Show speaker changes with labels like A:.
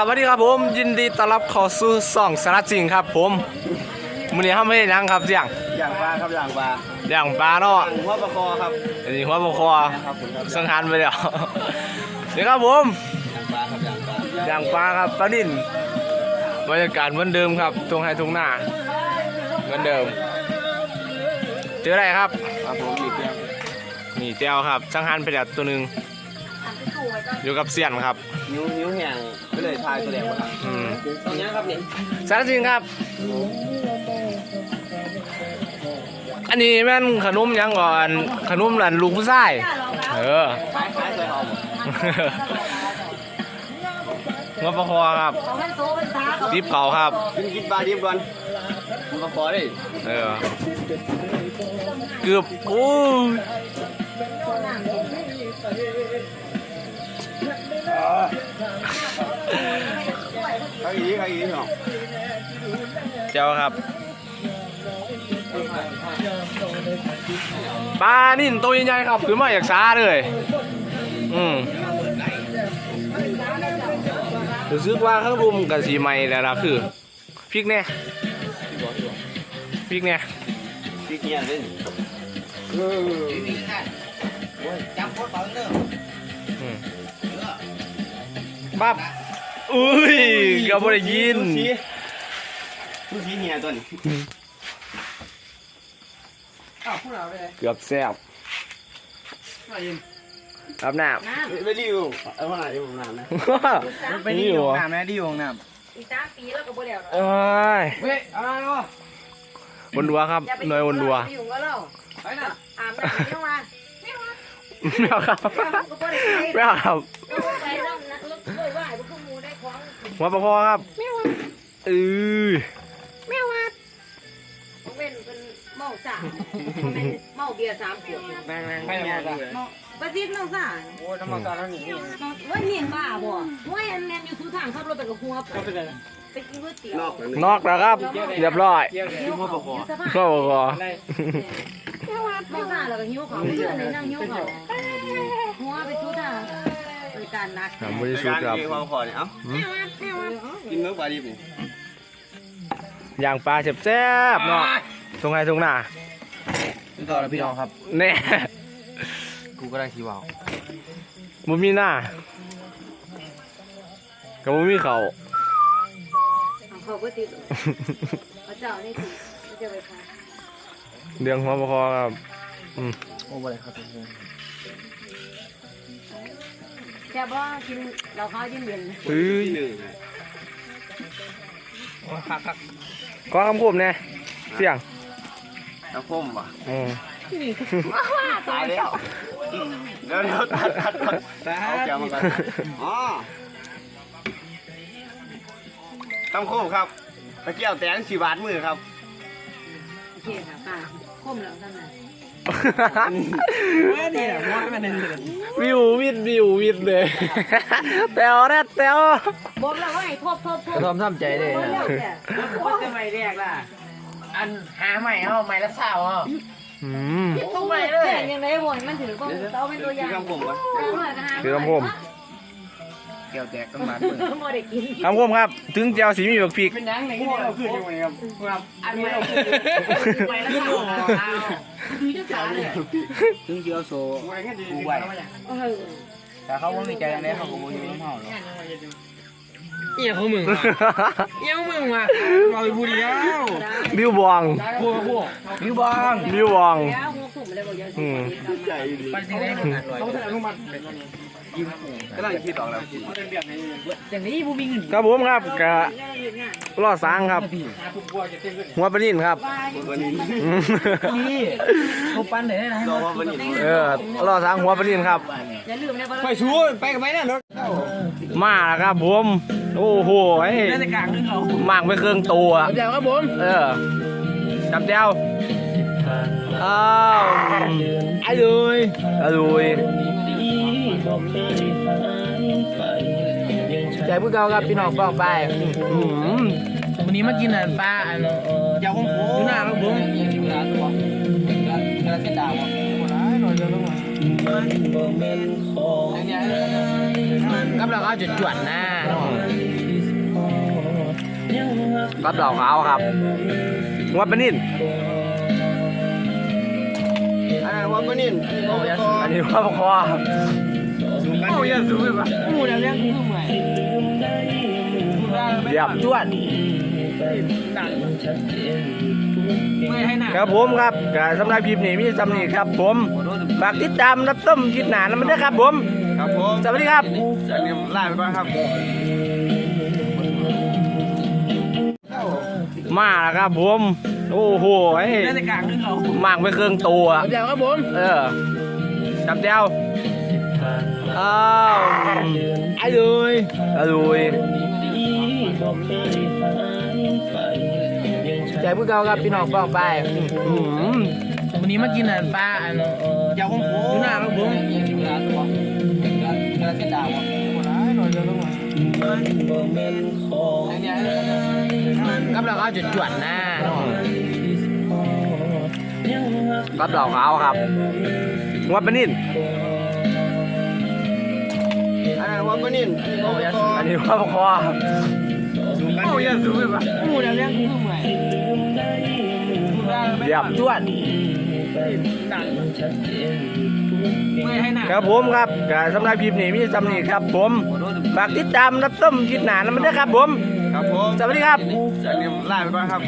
A: สวัสดีครับผมยินดีต้อนรับเข้าสู่ส่องสาระจริงครับ ผมมื้อนี้ทำให้ยังครับเสี่ยง
B: อย่างปลาครับอย่างปลา
A: อย่างปลาเนาะ
B: หัวปลาคอครับ
A: อันนี้หัวบกคอ
B: ครับผมครับ
A: สังหารไปแล้วนี่ครับผม
B: อย่างปลาครับอย่างปลา
A: อย่างปลาครับปลานิ่นบรรยากาศเหมือนเดิมครับตรงไฮทุ่งหน้าเหมือนเดิมเจออะไรครับ
B: ครับผมอีกอย่าง
A: นี่เจ้าครับสังหารไปแล้วตัวหนึ่ง อยู่กับเสียนครับ
B: นิ้วนิ้วแห้งก็เลยทายตัวแดงมาครับ
A: อืม
B: ตรงนี้ครับนี่
A: สารจริงครับ อันนี้แม่นขนมหยังก่อนขนมหลานลูกผู้ชายเออ
B: คล้ายคล้ายเคยเอาหมด
A: งบประคอครับดิบเขาครับ
B: กินกินปลาดิบก่อนหัวปลาคอดิ
A: เออเกือบโอ้ย
B: ใครอีกใครอีกเหรอ
A: เจ้าครับปลานิ่นตัวใหญ่ๆครับคือมาอยากช้าเลยอืมรู้สึกว่าข้างรุมกับสีใหม่แล้วล่ะคือพริกเนี่ยพริกเนี่ย
B: พี่เกียร์เล่น
A: อืมปั๊บ อุ้ยก็บ่ได้ยิน
B: ดูสีดูสีเหี่ยตัวนี้
A: เกือบแซ่บรับน้
B: ไปรีวิวเอาขนาดที่ผมนานนะำ
A: ไปนี่หัว
B: แม่ดีวงน้
C: อีกสามปีแล้วก็บ่แล้ว
A: เอ้ยำ
B: เฮ้ยเอาอะไรวะ
A: วนดัวครับหน่วยวนดัว
C: ไปอยู่กับเรา
B: ไปน่ะ
C: อาบน้ำไม่ต้องมาไม่มา
A: ไม่เอาครับ
C: ก็บ่ได้ไป
A: ไม่เอาครับ
C: ไปแล้วนะรถช่วยว่าพวกมูได้ของ
A: หัวประคอครับเออ
C: แม่ว่าผมเป็นเป็นเมาสามผมเป็นเมาเบียร์สามขวด
B: แม่งแม่งไม่แม่ง
C: ประสิทธิ์เมาสาม
B: โอ้ยธรรมศาสตร์แล้วนี่
C: ว่าเมียนบ้าบ่ว่าอันแมนอยู่ทุกทางขับรถไปกับหัวไปกินก๋วยเตี๋ยวน
B: อกเลย
A: นอกแล้วครับเรียบร้อย
B: ยิ้มหัวปลาคอ
C: สภาพ
A: หัวประคอ
C: เมาสามแล้วก็หิวเขาเชื่อในนั่งหิวเขาหัวไปทุกทางบริ การนัก
A: ครับบริสุทธิ์ครับ
B: หัวปลาคอเนี่ยเอ้ากินเนื้อปลาดิบนี่
A: ย่างปลาแซ่บๆเนาะตรงไหนตรงหน้า
B: พี่ต่อแล้วพี่น้องครับ
A: แน่
B: กูก็ได้ทีว่าว
A: บ่มีหน้ากับบ่มีเขา
C: เขาก็ติดพระเจ้านี่ติดพระเจ้าไปพา
A: เรื่องหัวประคอครับอืม
B: โอ้บ่ได้ครับทุกคน
C: แค่ว่ากินเราข้าวเย็นเย็น
A: เฮ้ย
B: ที่หนึ่ง
A: ขอคำคมแน่เสียง
B: ตะคมว่ะ
A: อืม
B: ตายแล้วเดี๋ยวเดี๋ยวตัดตัดก่อนเอาแก้วมาก่อนอ๋อตำโคมครับตะเกียบแตงสีบาทมือครับ
C: โอเคค่ะป้าคมแล้วท่านนาย
B: นี่ แหละม้วนมันเดิน
A: วิววิดวิววิดเลยแตวแรดแตว
C: บอกแล้วว่าให้ทบทบทบ
B: ทอมทำใจเลย
C: บอกแล้วเนี่ย
D: ว่าจะไม่เรียกล่ะ อันหาใหม่เอาใหม่ละสาวเอา
A: อืม
C: ต้องไปเลยยังไงบ่มันถือว่าเราเป็นตัวอย่าง
B: คำผมวะ
A: คือคำคม
B: แก้วแตกต้องมา
C: บ่ได้กิน
A: คำคมครับ ถึงแจวสีมีบักพริก
D: เป็นยังไงเนี่ยเราขึ้นอยู่ไงครับครับอันใหม่ใหม่ละสาวเอาดูจะสาวเนี่ย
B: ถึงเกียวโซ
D: กูไหว
C: เออ
D: แต่เขาไม่มีใจอะไรเขาก็บ่อยู่น้ำเฮาหรอก
A: เอี่ยของมึง
D: เอี้ยวมึงว่ะเราไปพูดเดียว
A: บิวบอง
D: พูดพูดยูบอง
A: บิวบอง
C: แล้วหัว สุ่มเลยบอกอย่า
A: อืม
B: ใจดี
D: ไปที่ไหนเขาจะอนุมัติ
B: ก็ลังคิดออกแล้วกิน
D: อย่างนี้บูมีเงิน
A: ครับผมครับกะรอดสางครับ หัวปลานิ่นครับ
B: วันนี้
A: อืม
D: นี่เขาปั้นได้ไหม
B: รอว่าวันนี้
A: เออรอดสางหัวปลานิ่นครับ
C: อย่าลืมนะ
D: ไปชูไปกับไปนั่นรถ
A: มาแล้วครับผมโอ้โหไอ้
D: น่าจะกลางนึงเขา
A: มากไปเครื่องตัว
D: เดี๋ยวครับผม
A: เออจับแจว อ้าวอร่อยอร่อยใจพวกเราครับพี่น้องบอกไปอืม
D: วันนี้มากินอะปลาอันยาวของผมอยู่หน้าครับผมกับเราก็จุดจวนหน้า
A: กับดอกขาครับหัวป
B: นิน ว่าปนิ่นอันนี้ว่าปลาคอ
A: อันนี้หัวปลาคอ
D: โอ้ยสูงเลยปะหมูแล้วเลี้ยงกูทำไม
A: เยี่ยมจวด
D: ไม่ให้หนัก
A: ครับผมครับก็สำหรับคลิปนี้มีสำนีครับ ผมฝากติดตามรับส้มคลิปหนานะมันด้วยครับ ผม
B: ครับผม
A: สวัสดีครับ
B: อันนี้ลาไปก่อนครับ
A: มาแล้วครับผม โอ้โหไอ้
D: เล่นในกลางนึงเขา
A: มากไปเครื่องตัว
D: เดี๋ยวครับผม
A: เออจับเจ้าอ้าว
D: ไอ้เลย
A: อร่อยใจพวกเราครับพี่น้องป้องไปอืม
D: วันนี้มากินอันปลาอันยาวของผมอยู่หน้าครับผม กับเราเอาจุดจวดหน้าเนาะ
A: กับดอกขาวครับหัวปลานิ่น
B: อันนั้นว่าปนิ่นอันนี้ว่าปลาคอ
A: อันนี้หัวปลาคอ
D: โอ้ยสูงเลยปะหมูแล้วเลี้ยงกูทำไม
A: เยี่ยมจวด
D: ไม่ให้หนัก
A: ครับผมครับก็สำหรับคลิปนี้มีสำนีครับผม ฝากติดตามรับส้มคลิปหนานะมันด้วยครับผม
B: ครับผม
A: สวัสดีครับ
B: อันนี้ลาไปก่อนครับ